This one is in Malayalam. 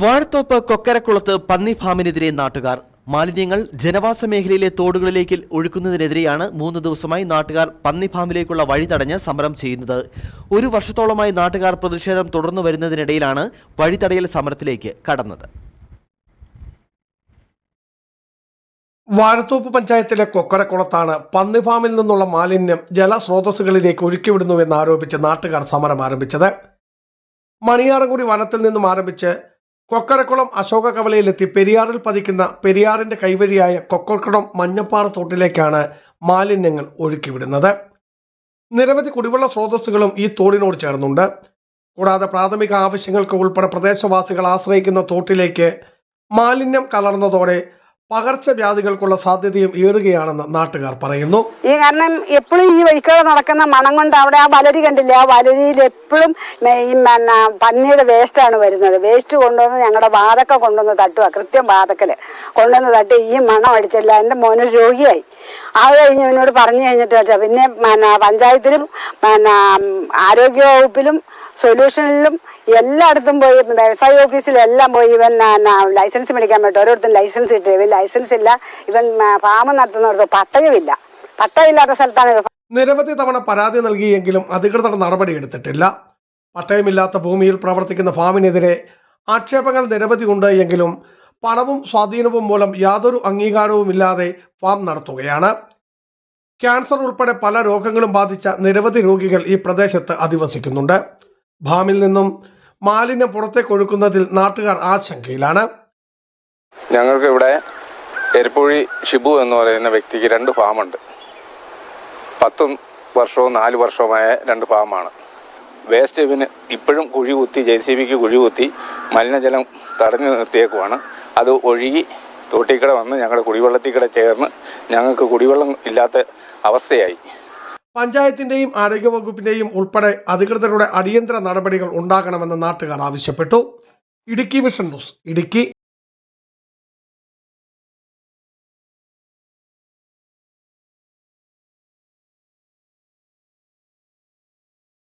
വാഴത്തോപ്പ് കൊക്കരക്കുളത്ത് പന്നി ഫാമിനെതിരെ നാട്ടുകാർ. മാലിന്യങ്ങൾ ജനവാസ മേഖലയിലെ തോടുകളിലേക്ക് ഒഴുക്കുന്നതിനെതിരെയാണ് മൂന്ന് ദിവസമായി നാട്ടുകാർ പന്നി ഫാമിലേക്കുള്ള വഴി തടഞ്ഞ് സമരം ചെയ്യുന്നത്. ഒരു വർഷത്തോളമായി നാട്ടുകാർ പ്രതിഷേധം തുടർന്നു വരുന്നതിനിടയിലാണ് വഴിതടയൽ സമരത്തിലേക്ക് കടന്നത്. വാഴത്തോപ്പ് പഞ്ചായത്തിലെ കൊക്കരക്കുളത്താണ് പന്നി ഫാമിൽ നിന്നുള്ള മാലിന്യം ജലസ്രോതസ്സുകളിലേക്ക് ഒഴുക്കിവിടുന്നുവെന്ന് ആരോപിച്ച് നാട്ടുകാർ സമരം ആരംഭിച്ചത്. മണിയാറൻകുടി വനത്തിൽ നിന്നും ആരംഭിച്ച് കൊക്കരക്കുളം അശോക കവലയിലെത്തി പെരിയാറിൽ പതിക്കുന്ന പെരിയാറിന്റെ കൈവഴിയായ കൊക്കരക്കുളം മഞ്ഞപ്പാറ തോട്ടിലേക്കാണ് മാലിന്യങ്ങൾ ഒഴുക്കിവിടുന്നത്. നിരവധി കുടിവെള്ള സ്രോതസ്സുകളും ഈ തോടിനോട് ചേർന്നുണ്ട്. കൂടാതെ പ്രാഥമിക ആവശ്യങ്ങൾക്ക് ഉൾപ്പെടെ പ്രദേശവാസികൾ ആശ്രയിക്കുന്ന തോട്ടിലേക്ക് മാലിന്യം കലർന്നതോടെ പകർച്ചവ്യാധികൾക്കുള്ള സാധ്യതയും ഏറുകയാണെന്ന് നാട്ടുകാർ പറയുന്നു. ഈ കാരണം എപ്പോഴും ഈ വഴിക്കൂടെ നടക്കുന്ന മണം കൊണ്ട് അവിടെ ആ വലരി കണ്ടില്ലേ? ആ വലരിയിൽ എപ്പോഴും ഈ പിന്നെ പന്നിയുടെ വേസ്റ്റാണ് വരുന്നത്. വേസ്റ്റ് കൊണ്ടുവന്ന് ഞങ്ങളുടെ വാതൊക്കെ കൊണ്ടുവന്ന് തട്ടുക കൃത്യം വാതക്കൽ കൊണ്ടുവന്ന് തട്ടി ഈ മണം അടിച്ചില്ല എന്റെ മോന് രോഗിയായി. അത് കഴിഞ്ഞ് എന്നോട് പറഞ്ഞു കഴിഞ്ഞിട്ട് വെച്ചാൽ പിന്നെ പഞ്ചായത്തിലും പിന്നെ ആരോഗ്യ വകുപ്പിലും സൊല്യൂഷനിലും എല്ലായിടത്തും പോയി വ്യവസായ ഓഫീസിലെല്ലാം പോയി ഇവൻ ലൈസൻസ് മേടിക്കാൻ പറ്റും. ഓരോരുത്തരും ലൈസൻസ് കിട്ടി. ഇവൻ ലൈസൻസ് ഇല്ല. ഇവൻ ഫാമ് നടത്തുന്നിടത്ത് പട്ടയമില്ല. പട്ടയമില്ലാത്ത സ്ഥലത്താണ് നിരവധി തവണ പരാതി നൽകിയെങ്കിലും അധികൃതർ നടപടി എടുത്തിട്ടില്ല. പട്ടയമില്ലാത്ത ഭൂമിയിൽ പ്രവർത്തിക്കുന്ന ഫാമിനെതിരെ ആക്ഷേപങ്ങൾ നിരവധി ഉണ്ട് എങ്കിലും പണവും സ്വാധീനവും മൂലം യാതൊരു അംഗീകാരവുമില്ലാതെ ഫാം നടത്തുകയാണ്. ക്യാൻസർ ഉൾപ്പെടെ പല രോഗങ്ങളും ബാധിച്ച നിരവധി രോഗികൾ ഈ പ്രദേശത്ത് അധിവസിക്കുന്നുണ്ട്. ഫാമിൽ നിന്നും മാലിന്യം പുറത്തേക്ക് ഒഴുക്കുന്നതിൽ നാട്ടുകാർ ആശങ്കയിലാണ്. ഞങ്ങൾക്ക് ഇവിടെ എരിപ്പുഴി ഷിബു എന്ന് പറയുന്ന വ്യക്തിക്ക് രണ്ട് ഫാമുണ്ട്. പത്തും വർഷവും നാല് വർഷവുമായ രണ്ട് ഫാമാണ്. വേസ്റ്റ് ഇവന് ഇപ്പോഴും കുഴി കുത്തി ജെ സി ബിക്ക് കുഴി കുത്തി മലിനജലം തടഞ്ഞു നിർത്തിയേക്കുവാണ്. അത് ഒഴുകി തോട്ടിക്കട വന്ന് ഞങ്ങളുടെ കുടിവെള്ളത്തിൽ കുടിവെള്ളത്തിക്കട ചേർന്ന് ഞങ്ങൾക്ക് കുടിവെള്ളം ഇല്ലാത്ത അവസ്ഥയായി. പഞ്ചായത്തിന്റെയും ആരോഗ്യവകുപ്പിന്റെയും ഉൾപ്പെടെ അധികൃതരുടെ അടിയന്തര നടപടികൾ ഉണ്ടാകണമെന്ന് നാട്ടുകാർ ആവശ്യപ്പെട്ടു. Idukki vision news Idukki.